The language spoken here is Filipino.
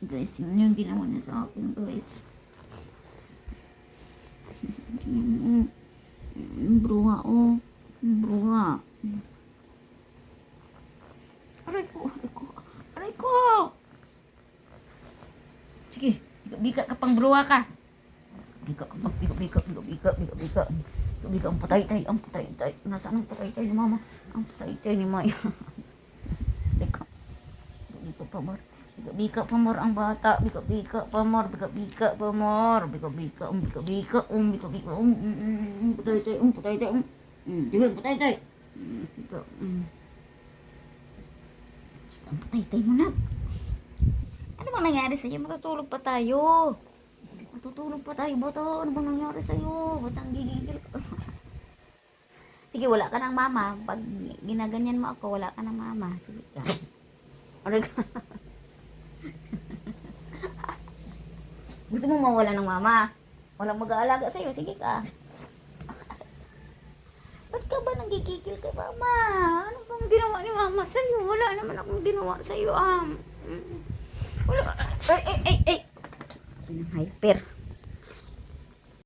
Guys, yun yung ginawa niya sa akin, guys. Bruha, oh. Bruha. Aray ko, aray ko. Aray ko! Sige, bika ka pang bruha ka. Bika ka pang, bika, bika, bika, bika, bika, bika. Bika, ang patay-tay, ang patay-tay. Nasaan ang patay-tay ni mama? Ang patay-tay ni Maya. Bika, bika pa more. Bika, bika pa more ang bata. Bika, bika pa more. Bika, bika pa more. Bika, bika, um, bika, bika, um, bika, bika, um, um, um, um, patay-tay, um, patay-tay, um. Mm, di ba, patay-tay. Mm, bika. Ang patay-tay mo na. Ano bang nangyari sa'yo? Matutulog pa tayo. Matutulog pa tayo. Bato, ano bang nangyari sa'yo? Ba't ang gigigil ka? Sige, wala ka ng mama. Pag ginaganyan mo ako, wala ka ng mama. Sige ka. Aray ka. Gusto mo mawala ng mama? Walang mag-aalaga sa'yo. Sige ka. Ba't ka ba nanggigigil kay mama? Ano bang ginawa ni mama sa'yo? Wala naman akong ginawa sa'yo, am. Mm. Wala. Ay, ay, ay. Ay, hyper.